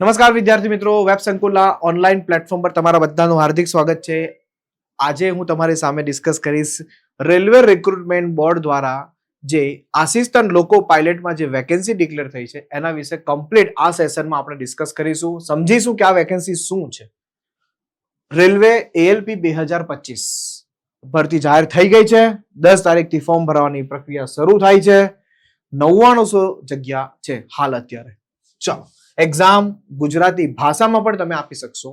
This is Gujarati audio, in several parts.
નમસ્કાર વિદ્યાર્થી મિત્રો, વેબ સંકુલના ઓનલાઈન પ્લેટફોર્મ પર તમારા બધાનું હાર્દિક સ્વાગત છે. આજે હું તમારી સામે ડિસ્કસ કરીશ રેલવે રિક્રુટમેન્ટ બોર્ડ દ્વારા જે આસિસ્ટન્ટ લોકો પાયલટમાં જે વેકેન્સી ડિક્લેર થઈ છે, એના વિશે કમ્પ્લીટ આ સેશનમાં આપણે ડિસ્કસ કરીશું. સમજીશું કે આ વેકેન્સી શું છે. રેલવે એએલપી બે હજાર પચીસ ભરતી જાહેર થઈ ગઈ છે. દસ તારીખથી ફોર્મ ભરવાની પ્રક્રિયા શરૂ થાય છે. નવ્વાણુંસો જગ્યા છે હાલ અત્યારે. ચાલો. એક્ઝામ ગુજરાતી ભાષામાં પણ તમે આપી શકશો.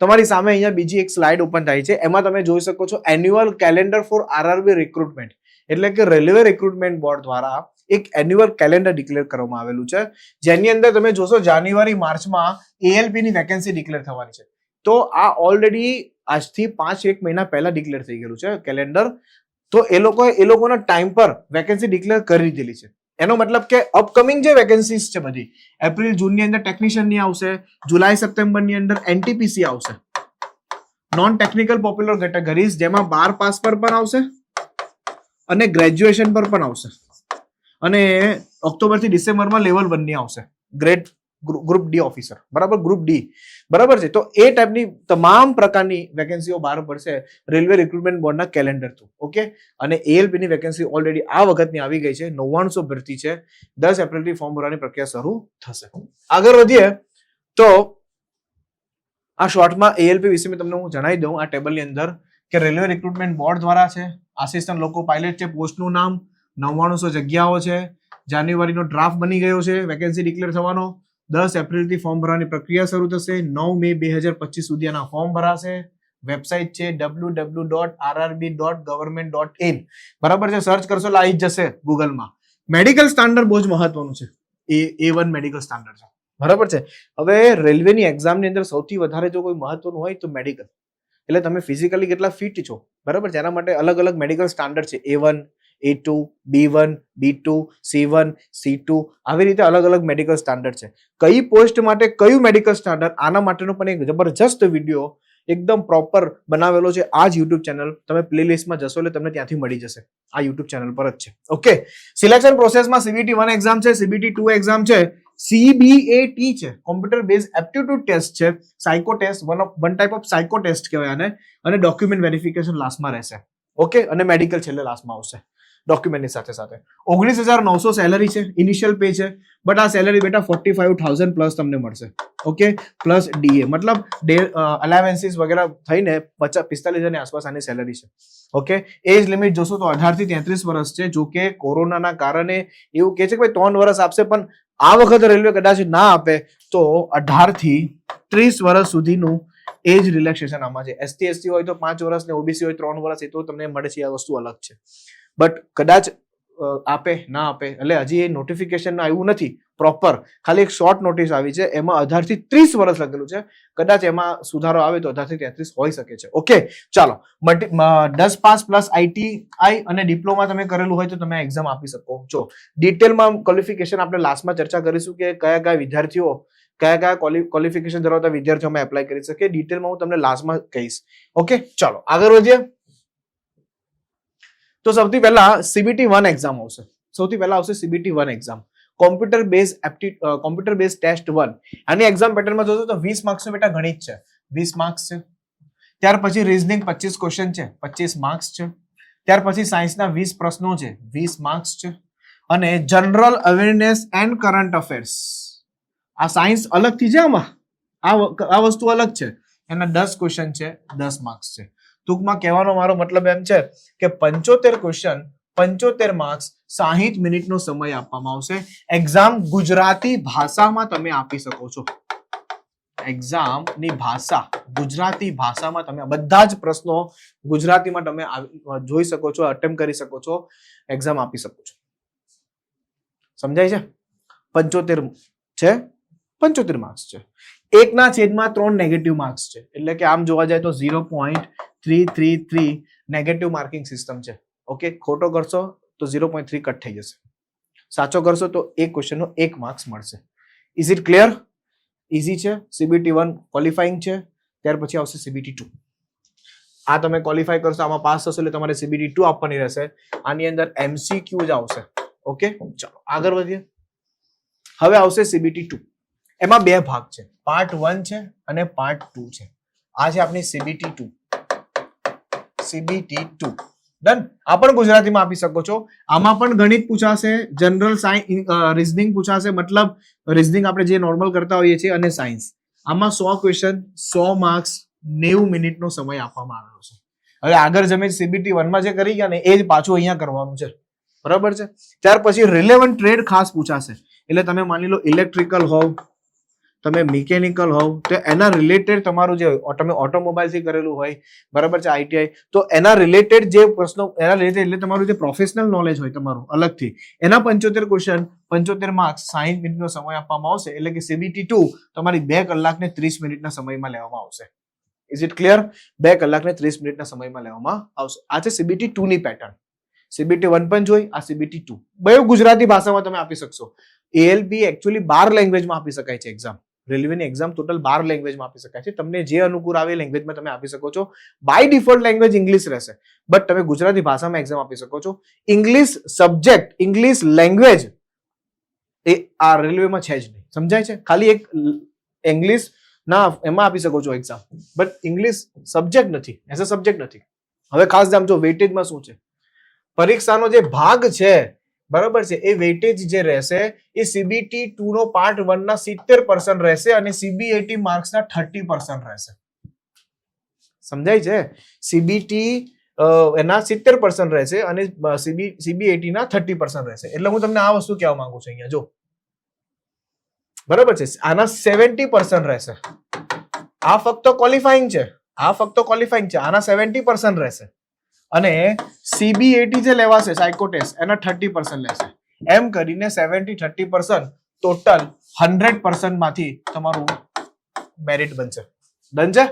તમારી સામે અહીંયા બીજી એક સ્લાઇડ ઓપન થાય છે. એમાં તમે જોઈ શકો છો annual calendar for RRB recruitment એટલે કે રેલવે રિક્રુટમેન્ટ બોર્ડ દ્વારા એક એન્યુઅલ કેલેન્ડર ડિક્લેર કરવામાં આવેલું છે. જેની અંદર તમે જોશો જાન્યુઆરી, માર્ચમાં એએલપી ની વેકેન્સી ડિક્લેર થવાની છે. તો આ ઓલરેડી આજથી પાંચ, એક મહિના પહેલા ડિક્લેર થઈ ગયેલું છે કેલેન્ડર તો એ લોકોએ, એ લોકોના ટાઈમ પર વેકેન્સી ડિક્લેર કરી દીધેલી છે. એનો મતલબ કે અપકમિંગ જે વેકેન્સીઝ છે બધી એપ્રિલ જૂનની અંદર ટેકનિશિયનની આવશે જુલાઈ સપ્ટેમ્બરની અંદર એનટીપીસી આવશે. નોન ટેકનિકલ પોપ્યુલર કેટેગરીઝ જેમાં બાર પાસ પર પણ આવશે અને ગ્રેજ્યુએશન પર પણ આવશે. અને ઓક્ટોબરથી ડિસેમ્બરમાં લેવલ વનની આવશે. ગ્રેડ ગ્રુપ ડી ઓફિસર બરાબર? ગ્રુપ ડી બરાબર છે? તો એ ટાઈપની તમામ પ્રકારની વેકેન્સીઓ બહાર પડશે રેલવે રિક્રુટમેન્ટ બોર્ડના કેલેન્ડર થ્રુ ઓકે અને એએલપીની વેકેન્સી ઓલરેડી આ વખતની આવી ગઈ છે. નવ્વાણસો ભરતી છે. દસ એપ્રિલથી ફોર્મ ભરવાની પ્રક્રિયા શરૂ થશે. આગળ વધીએ તો આ શોર્ટમાં એએલપી વિશે મેં તમને હું જણાવી દઉં. આ ટેબલની અંદર કે રેલવે રિક્રુટમેન્ટ બોર્ડ દ્વારા છે આસિસ્ટન્ટ લોકો પાયલટ છે પોસ્ટનું નામ, નવ્વાણુંસો જગ્યાઓ છે, જાન્યુઆરીનો ડ્રાફ્ટ બની ગયો છે વેકેન્સી ડિક્લેર થવાનો. દસ એપ્રિલથી ફોર્મ ભરવાની પ્રક્રિયા શરૂ થશે. નવ મે બે હજાર પચીસ સુધી આના ફોર્મ ભરાશે. વેબસાઇટ છે W W dot RRB dot government dot in બરાબર છે? સર્ચ કરશો એટલે આવી જ જશે ગૂગલમાં. મેડિકલ સ્ટાન્ડર્ડ બહુ જ મહત્વનું છે. A A one medical standard છે. બરાબર છે? હવે રેલવેની એક્ઝામની અંદર સૌથી વધારે જો કોઈ મહત્વનું હોય તો મેડિકલ એટલે તમે ફિઝિકલી કેટલા ફિટ છો? બરાબર એના માટે અલગ અલગ મેડિકલ સ્ટાન્ડર્ડ છે. A one A two B one B two C one C two આવી રીતે અલગ અલગ મેડિકલ સ્ટાન્ડર્ડ છે. કઈ પોસ્ટ માટે કયું મેડિકલ સ્ટાન્ડર્ડ આના માટેનો પણ એક જબરજસ્ત વીડિયો એકદમ પ્રોપર બનાવેલો છે આ જ યુટ્યુબ ચેનલ તમે પ્લેલિસ્ટમાં જશો એટલે તમને ત્યાંથી મળી જશે. આ યુટ્યુબ ચેનલ પર જ છે. ઓકે સિલેક્શન પ્રોસેસમાં સીબીટી વન એક્ઝામ છે સીબીટી ટુ એક્ઝામ છે સીબીએટી છે. કોમ્પ્યુટર બેઝ એપ્ટિટ્યુડ ટેસ્ટ છે. Psycho test one of one type of psycho test કહેવાય આને. અને ડોક્યુમેન્ટ વેરિફિકેશન લાસ્ટમાં રહેશે. ઓકે અને મેડિકલ છેલ્લે લાસ્ટમાં આવશે. ડોક્યુમેન્ટની સાથે સાથે. ઓગણીસ હજાર નવસો સેલરી છે ઇનિશિયલ પે છે બટ આ સેલરી બેટા ફોર્ટી ફાઈવ થાઉઝન્ડ પ્લસ તમને મળશે. ઓકે પ્લસ ડીએ મતલબ ડે અલાવેન્સીસ વગેરે થઈને પચાસ, પિસ્તાલીસ હજારની આસપાસ આની સેલરી છે. ઓકે એજ લિમિટ જોશો તો અઢારથી તેત્રીસ વર્ષ છે, જો કે કોરોનાના કારણે એવું કહે છે કે ભાઈ ત્રણ વર્ષ આપશે, પણ આ વખત રેલવે કદાચ ના આપે, તો અઢારથી ત્રીસ વર્ષ સુધીનું એજ રિલેક્સેશન આમાં છે. એસટી એસટી હોય તો પાંચ વર્ષ ને ઓબીસી હોય ત્રણ વર્ષ, એ તો તમને મળે છે આ વસ્તુ અલગ છે. બટ કદાચ આપે, ના આપે, એટલે હજી એ નોટિફિકેશન આવ્યું નથી પ્રોપર ખાલી એક શોર્ટ નોટિસ આવી છે, એમાં અઢારથી ત્રીસ વર્ષ લખેલું છે. કદાચ એમાં સુધારો આવે તો અઢારથી તેત્રીસ હોઈ શકે છે. ઓકે ચાલો. દસ પાસ પ્લસ આઈટીઆઈ અને ડિપ્લોમા તમે કરેલું હોય તો તમે એક્ઝામ આપી શકો. છો ડિટેલમાં ક્વોલિફિકેશન આપણે લાસ્ટમાં ચર્ચા કરીશું કે કયા કયા વિદ્યાર્થીઓ, કયા કયા ક્વોલિફિકેશન ધરાવતા વિદ્યાર્થીઓ અમે એપ્લાય કરી શકે ડિટેલમાં હું તમને લાસ્ટમાં કહીશ. ઓકે ચાલો. આગળ વધીએ. તો સૌથી પહેલા સીબીટી વન એક્ઝામ આવશે. સૌથી પહેલા આવશે CBT one exam computer base apti computer base test one આની એક્ઝામ પેટર્નમાં જોશો તો વીસ માર્ક્સનું બેટા ગણિત છે. વીસ માર્ક્સ છે. ત્યાર પછી રિઝનિંગ પચીસ ક્વેશ્ચન છે. પચીસ માર્ક્સ છે. ત્યાર પછી સાયન્સના વીસ પ્રશ્નો છે. વીસ માર્ક્સ છે. અને general awareness and current affairs આ સાયન્સ અલગથી છે આમાં? આ વસ્તુ અલગ છે. એના દસ ક્વેશ્ચન છે, દસ માર્ક્સ છે. ટૂંકમાં કહેવાનો મારો મતલબ એમ છે કે પંચોતેર ક્વેશ્ચન પંચોતેર માર્ક્સ સાહીઠ મિનિટનો સમય આપવામાં આવશે. એક્ઝામ ગુજરાતી ભાષામાં તમે આપી શકો છો. એક્ઝામની ભાષા, ગુજરાતી ભાષામાં તમે બધા જ પ્રશ્નો ગુજરાતીમાં તમે જોઈ શકો છો અટેમ્પ કરી શકો છો એક્ઝામ આપી શકો છો. સમજાય છે? પંચોતેર છે? પંચોતેર માર્ક્સ છે. એકના છેદમાં ત્રણ નેગેટિવ માર્ક્સ છે. એટલે કે આમ જોવા જાય તો zero point three three three negative marking system છે. ઓકે ખોટો કરશો તો ઝીરો પોઈન્ટ થ્રી કટ થઈ જશે. સાચો કરશો તો એક ક્વેશ્ચનનો એક માર્ક્સ મળશે. ઇઝ ઇટ ક્લિયર ઇઝી છે. સીબીટી વન ક્વોલિફાઈંગ છે. ત્યાર પછી આવશે સીબીટી ટુ આ તમે ક્વોલિફાય કરશો, આમાં પાસ થશો એટલે તમારે સીબીટી ટુ આપવાની રહેશે. આની અંદર એમસીક્યુ જ આવશે. ઓકે ચાલો, આગળ વધીએ. હવે આવશે સીબીટી ટુ એમાં બે ભાગ છે. પાર્ટ વન છે અને પાર્ટ ટુ છે. આ છે આપણી CBT two CBT two done આ પણ ગુજરાતીમાં આપી શકો છો. આમાં પણ ગણિત પૂછાશે જનરલ સાયન્સ રિઝનિંગ પૂછાશે. મતલબ રિઝનિંગ આપણે જે નોર્મલ કરતા હોઈએ છીએ અને સાયન્સ આમાં સો ક્વેશ્ચન સો માર્ક્સ નેવું મિનિટનો સમય આપવામાં આવેલો છે. હવે આગળ જમે સીબીટી વનમાં જે કરી ગયા ને, એ જ પાછું અહીંયા કરવાનું છે. બરાબર છે? ત્યાર પછી રિલેવન્ટ ટ્રેડ ખાસ પૂછાશે. એટલે તમે માની લો ઇલેક્ટ્રિકલ હોવ તમે મિકેનિકલ હોવ, તો એના રિલેટેડ તમારું જે તમે ઓટોમોબાઈલથી કરેલું હોય, બરાબર છે આઈટીઆઈ તો એના રિલેટેડ જે પ્રશ્નો, એના રિલેટેડ એટલે તમારું જે પ્રોફેશનલ નોલેજ હોય તમારું, અલગથી. એના પંચોતેર ક્વેશ્ચન પંચોતેર માર્ક્સ સાહીઠ મિનિટનો સમય આપવામાં આવશે, એટલે કે સીબીટી ટુ તમારી બે કલાકને ત્રીસ મિનિટના સમયમાં લેવામાં આવશે. ઇઝ ઇટ ક્લિયર બે કલાકને ત્રીસ મિનિટના સમયમાં લેવામાં આવશે. આ છે સીબીટી ટુની પેટર્ન સીબીટી વન પણ જોઈ, આ સીબીટી ટુ બયો ગુજરાતી ભાષામાં તમે આપી શકશો. એએલબી એકચ્યુઅલી બાર લેંગ્વેજમાં આપી શકાય છે એક્ઝામ રેલવેની એક્ઝામ ટોટલ બાર લેંગ્વેજમાં આપી શકાય છે. તમને જે અનુકૂળ આવે એ લેંગ્વેજમાં તમે આપી શકો છો. બાય ડિફોલ્ટ લેંગ્વેજ ઇંગ્લિશ રહેશે. બટ તમે ગુજરાતી ભાષામાં એક્ઝામ આપી શકો છો. ઇંગ્લિશ સબ્જેક્ટ ઇંગ્લિશ લેંગ્વેજ એ આ રેલવેમાં છે જ નહીં. સમજાય છે? ખાલી એક ઇંગ્લિશ ના એમાં આપી શકો છો એક્ઝામ બટ ઇંગ્લિશ સબ્જેક્ટ નથી. એઝ અ સબ્જેક્ટ નથી. હવે ખાસ જાણજો વેટેજમાં શું છે? પરીક્ષાનો જે ભાગ છે બરાબર છે? એ વેટેજ જે રહેશે, એ સીબીટી ટુ નો પાર્ટ વન ના સિત્તેર પર્સન્ટ રહેશે અને સીબીએટી માર્ક્સ ના થર્ટી પર્સન્ટ રહેશે. સમજાય છે? સીબીટી એના સિત્તેર પર્સન્ટ રહેશે અને સીબી સીબીએટી ના થર્ટી પર્સન્ટ રહેશે. એટલે હું તમને આ વસ્તુ કહેવા માંગુ છું અહીંયા. જો. બરાબર છે? આના સેવન્ટી પર્સન્ટ રહેશે. આ ફક્ત ક્વોલિફાઈંગ છે. આ ફક્ત ક્વોલિફાઈંગ છે. આના સેવન્ટી પર્સન્ટ રહેશે. અને સીબીએટી જે લેવાશે સાયકોટેસ્ટ એના થર્ટી પર્સન્ટ લેશે. એમ કરીને seventy thirty percent total hundred પર્સન્ટમાંથી તમારું મેરિટ બનશે. ડન છે?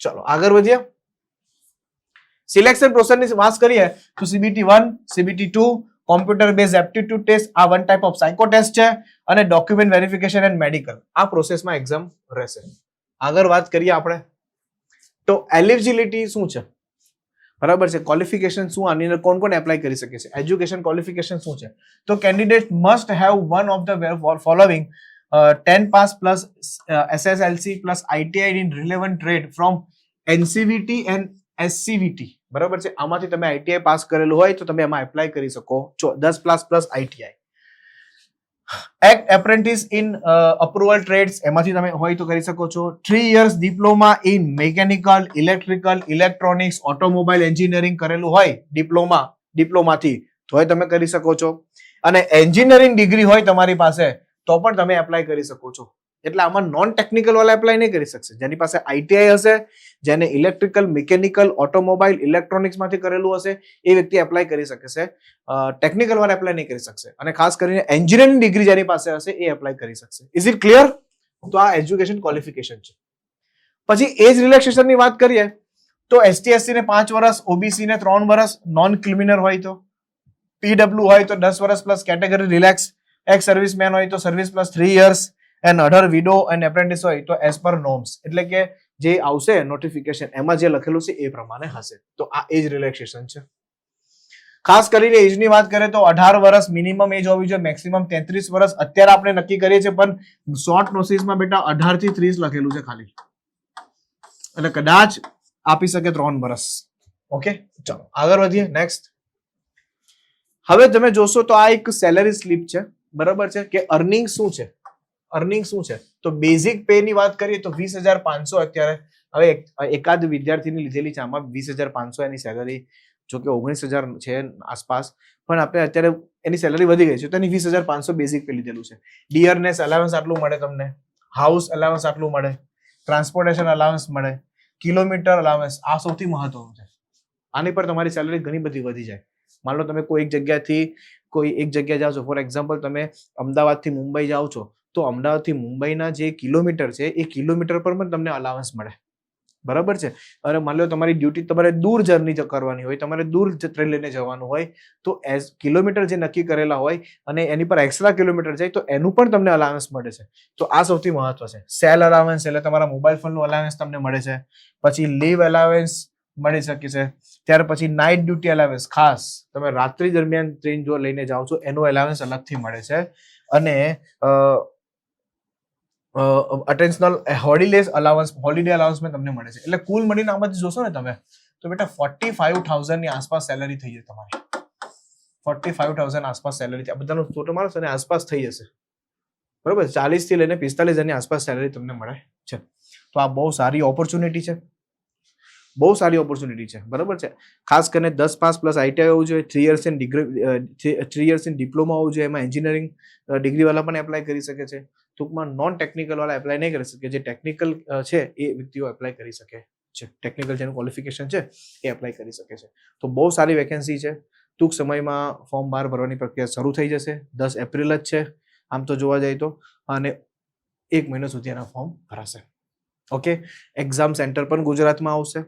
ચલો, આગળ વધીએ. સિલેક્શન પ્રોસેસની વાત કરીએ, તો CBT one CBT two computer base aptitude test આ one type of psycho test છે, અને ડોક્યુમેન્ટ વેરિફિકેશન એન્ડ મેડિકલ આ પ્રોસેસમાં એક્ઝામ રહેશે. આગળ વાત કરીએ આપણે. તો એલિજિબિલિટી શું છે? બરાબર છે? ક્વોલિફિકેશન શું? આની અંદર કોણ કોણ એપ્લાય કરી શકે છે? એજ્યુકેશન ક્વોલિફિકેશન શું છે? તો candidate must have one of the following ten pass plus SSLC plus ITI in relevant trade from NCVT and SCVT બરાબર છે? આમાંથી તમે આઈટીઆઈ પાસ કરેલું હોય તો તમે એમાં એપ્લાય કરી શકો. છો દસ plus plus ITI act apprentice in approval trades એમાંથી તમે હોય તો કરી શકો છો. Three years diploma in mechanical electrical electronics automobile engineering કરેલું હોય ડિપ્લોમા ડિપ્લોમાથી તોય તમે કરી શકો છો. અને એન્જિનિયરિંગ ડિગ્રી હોય તમારી પાસે, તો પણ તમે એપ્લાય કરી શકો છો. એટલે આમાં નોન ટેકનિકલ વાળા એપ્લાય નહીં કરી શકશે. જેની પાસે આઈટીઆઈ હશે જેને ઇલેક્ટ્રિકલ, મિકેનિકલ ઓટોમોબાઈલ ઇલેક્ટ્રોનિક્સમાંથી કરેલું હશે, એ વ્યક્તિ એપ્લાય કરી શકે છે. ટેકનિકલ વાળા એપ્લાય નહીં કરી શકશે. અને ખાસ કરીને એન્જિનિયરિંગ ડિગ્રી જેની પાસે હશે, એ એપ્લાય કરી શકશે. ઇઝ ઇટ ક્લિયર તો આ એજ્યુકેશન ક્વોલિફિકેશન છે. પછી એજ રિલેક્સેશનની વાત કરીએ, તો એસટી ને પાંચ વર્ષ ઓબીસી ને ત્રણ વર્ષ નોન ક્રિમિનલ હોય તો પીડબ્લ્યુ હોય તો દસ વર્ષ plus category relax ex serviceman હોય તો service plus three years and other widow and apprentice હોય તો એઝ પર નોર્મ્સ એટલે કે જે આવશે નોટિફિકેશન એમાં જે લખેલું છે એ પ્રમાણે હશે. તો આ એજ રિલેક્સેશન છે. ખાસ કરીને એજની વાત કરીએ તો અઢાર વર્ષ મિનિમમ એજ હોવી જોઈએ મેક્સિમમ તેત્રીસ વર્ષ અત્યારે આપણે નક્કી કરીએ છીએ, પણ શોર્ટ નોટિસમાં બેટા અઢારથી ત્રીસ લખેલું છે ખાલી. એટલે કદાચ આપી શકે ત્રણ વર્ષ. ઓકે ચાલો, આગળ વધીએ નેક્સ્ટ હવે તમે જોશો તો આ એક સેલરી સ્લીપ છે, બરાબર છે, કે અર્નિંગ શું છે? અર્નિંગ શું છે? તો બેઝિક પે ની વાત કરીએ તો વીસ હજાર પાંચસો અત્યારે હવે એક- એકાદ વિદ્યાર્થીની લીધેલી છે. આમાં વીસ હજાર પાંચસો એની સેલરી જો કે ઓગણીસ હજાર છે આસપાસ. પણ આપણે અત્યારે એની સેલરી વધી ગઈ છે તો એની વીસ હજાર પાંચસો બેઝિક પે લીધેલું છે. ડિયરનેસ અલાવન્સ આટલું મળે તમને. હાઉસ અલાવન્સ આટલું મળે. ટ્રાન્સપોર્ટેશન અલાવન્સ મળે. કિલોમીટર અલાવન્સ આ સૌથી મહત્વનું છે. આની પર તમારી સેલરી ઘણી બધી વધી જાય. માન તમે કોઈ એક જગ્યાથી કોઈ એક જગ્યાએ જાઓ છો. ફોર એક્ઝામ્પલ તમે અમદાવાદથી મુંબઈ જાઓ છો. તો અમદાવાદથી મુંબઈના જે કિલોમીટર છે, એ કિલોમીટર પર પણ તમને અલાવન્સ મળે. બરાબર છે? અને માની લો તમારી ડ્યુટી તમારે દૂર જર્ની કરવાની હોય, તમારે દૂર ટ્રેન લઈને જવાનું હોય, તો એઝ કિલોમીટર જે નક્કી કરેલા હોય અને એની પર એક્સ્ટ્રા કિલોમીટર જાય, તો એનું પણ તમને અલાવન્સ મળે છે. તો આ સૌથી મહત્વ છે. સેલ અલાવન્સ એટલે તમારા મોબાઈલ ફોનનું અલાવન્સ તમને મળે છે. પછી લીવ અલાવન્સ મળી શકે છે. ત્યાર પછી નાઇટ ડ્યુટી અલાવન્સ ખાસ તમે રાત્રિ દરમિયાન ટ્રેન જો લઈને જાઓ છો, એનો અલાવન્સ અલગથી મળે છે. અને અટેન્શનલ હોલિડેઝ અલાવન્સ હોલિડે અલાવન્સમેન્ટ તમને મળે છે. એટલે કુલ મળીને આમાંથી જોશો ને તમે, તો બેટા ફોર્ટી ફાઈવ થાઉઝન્ડની આસપાસ સેલરી થઈ જશે તમારી. ફોર્ટી ફાઈવ થાઉઝન્ડ આસપાસ સેલરી આ બધાનો ટોટલ મારશો અને આસપાસ થઈ જશે. બરોબર? ચાલીસથી લઈને પિસ્તાલીસ હજારની આસપાસ સેલરી તમને મળે છે. તો આ બહુ સારી ઓપોર્ચ્યુનિટી છે. બહુ સારી ઓપોર્ચ્યુનિટી છે. બરાબર છે? ખાસ કરીને દસ પાસ પ્લસ આઈટીઆઈ હોવું જોઈએ three years in degree three years in diploma હોવું જોઈએ, એમાં એન્જિનિયરિંગ ડિગ્રીવાળા પણ એપ્લાય કરી શકે છે. ટૂંકમાં નોન ટેકનિકલવાળા એપ્લાય નહીં કરી શકે. જે ટેકનિકલ છે, એ વ્યક્તિઓ એપ્લાય કરી શકે છે. ટેકનિકલ જેનું ક્વોલિફિકેશન છે, એ એપ્લાય કરી શકે છે. તો બહુ સારી વેકેન્સી છે. ટૂંક સમયમાં ફોર્મ બહાર ભરવાની પ્રક્રિયા શરૂ થઈ જશે. દસ એપ્રિલ જ છે, આમ તો જોવા જાય તો. અને એક મહિનો સુધી એના ફોર્મ ભરાશે. ઓકે એક્ઝામ સેન્ટર પણ ગુજરાતમાં આવશે.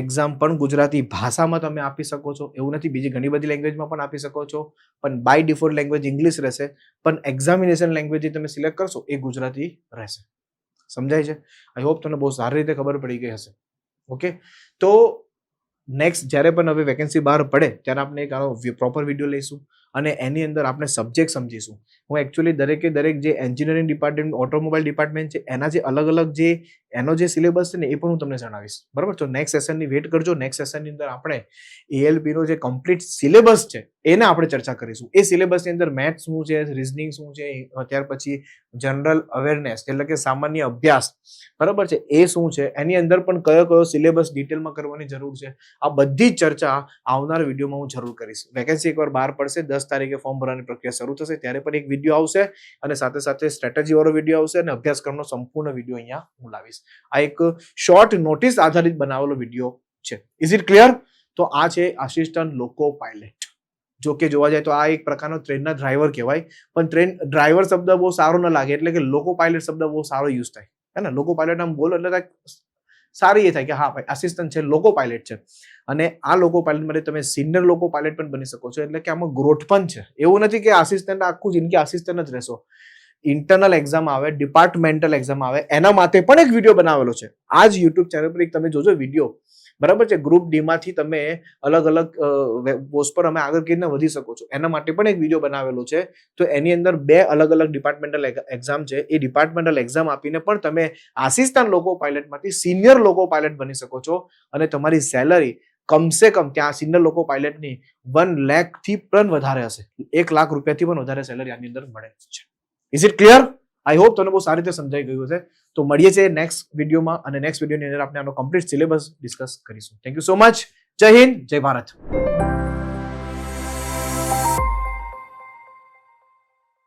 એક્ઝામ પણ ગુજરાતી ભાષામાં તમે આપી શકો છો. એવું નથી, બીજી ઘણી બધી લેંગ્વેજમાં પણ આપી શકો છો. પણ બાય ડિફોલ્ટ લેંગ્વેજ ઇંગ્લિશ રહેશે. પણ એક્ઝામિનેશન લેંગ્વેજ તમે સિલેક્ટ કરશો, એ ગુજરાતી રહેશે. સમજાય છે? આઈ હોપ તમને બહુ સારી રીતે ખબર પડી ગઈ હશે. ઓકે તો નેક્સ્ટ જ્યારે પણ હવે વેકેન્સી બહાર પડે, ત્યારે આપણે એક પ્રોપર વીડિયો લઈશું અને એની અંદર આપણે સબ્જેક્ટ સમજીશું. હું એકચ્યુઅલી દરેકે દરેક જે એન્જિનિયરિંગ ડિપાર્ટમેન્ટ ઓટોમોબાઈલ ડિપાર્ટમેન્ટ છે, એના જે અલગ અલગ જે એનો જે સિલેબસ છે ને એ પણ હું તમને જણાવીશ. બરાબર? તો નેક્સ્ટ સેશનની વેટ કરજો. નેક્સ્ટ સેશનની અંદર આપણે એએલબીનો જે કમ્પ્લીટ સિલેબસ છે, એને આપણે ચર્ચા કરીશું. એ સિલેબસની અંદર મેથ્સ શું છે રિઝનિંગ શું છે, ત્યાર પછી જનરલ અવેરનેસ એટલે કે સામાન્ય અભ્યાસ. બરાબર છે? એ શું છે? એની અંદર પણ કયો કયો સિલેબસ ડિટેલમાં કરવાની જરૂર છે? આ બધી જ ચર્ચા આવનાર વિડીયોમાં હું જરૂર કરીશ. વેકેન્સી એકવાર બહાર પડશે, દસ તારીખે ફોર્મ ભરવાની પ્રક્રિયા શરૂ થશે, ત્યારે પણ એક વીડિયો આવશે અને સાથે સાથે સ્ટ્રેટેજીવાળો વીડિયો આવશે અને અભ્યાસક્રમનો સંપૂર્ણ વીડિયો અહીંયા હું લાવીશ. આ એક શોર્ટ નોટિસ આધારિત બનાવેલો વીડિયો છે. ઇઝ ઇટ ક્લિયર તો આ છે આસિસ્ટન્ટ લોકો પાયલટ જો કે જોવા જાય તો આ એક પ્રકારનો ટ્રેનના ડ્રાઈવર કહેવાય. પણ ટ્રેન ડ્રાઈવર શબ્દ બહુ સારો ન લાગે, એટલે કે લોકો પાયલટ શબ્દ બહુ સારો યુઝ થાય. હે ને? લોકો પાયલટ આમ બોલો એટલે સારી એ થાય કે હા ભાઈ આસિસ્ટન્ટ છે લોકો પાયલટ છે. અને આ લોકો પાયલટ માટે તમે સિનિયર લોકો પાયલટ પણ બની શકો છો. એટલે કે આમાં ગ્રોથ પણ છે. એવું નથી કે આસિસ્ટન્ટ આખું જિંદગી આસિસ્ટન્ટ જ રહેશો. ઇન્ટરનલ એક્ઝામ આવે ડિપાર્ટમેન્ટલ એક્ઝામ આવે, એના માટે પણ એક વીડિયો બનાવેલો છે. આ જ યુટ્યુબ ચેનલ પર એક તમે જોજો વીડિયો બરાબર છે? ગ્રુપ ડીમાંથી તમે અલગ અલગ પોસ્ટ પર અમે આગળ કેવી વધી શકો છો, એના માટે પણ એક વીડિયો બનાવેલો છે. તો એની અંદર બે અલગ અલગ ડિપાર્ટમેન્ટલ એક્ઝામ છે. એ ડિપાર્ટમેન્ટલ એક્ઝામ આપીને પણ તમે આસિસ્ટન્ટ લોકો પાયલટમાંથી સિનિયર લોકો પાયલટ બની શકો છો. અને તમારી સેલરી કમસે કમ ત્યાં સિનિયર લોકો પાયલટની વન લેખથી પણ વધારે હશે. એક લાખ રૂપિયાથી પણ વધારે સેલરી આની અંદર મળે છે. Is it clear I hope તમને બહુ સારી રીતે સમજાઈ ગયું છે તો મળીએ છીએ નેક્સ્ટ વિડીયોમાં અને નેક્સ્ટ વિડીયોની અંદર આપણે આનો કમ્પ્લીટ સિલેબસ ડિસ્કસ કરીશું. થેન્ક યુ સો મચ જય હિન્દ, જય ભારત.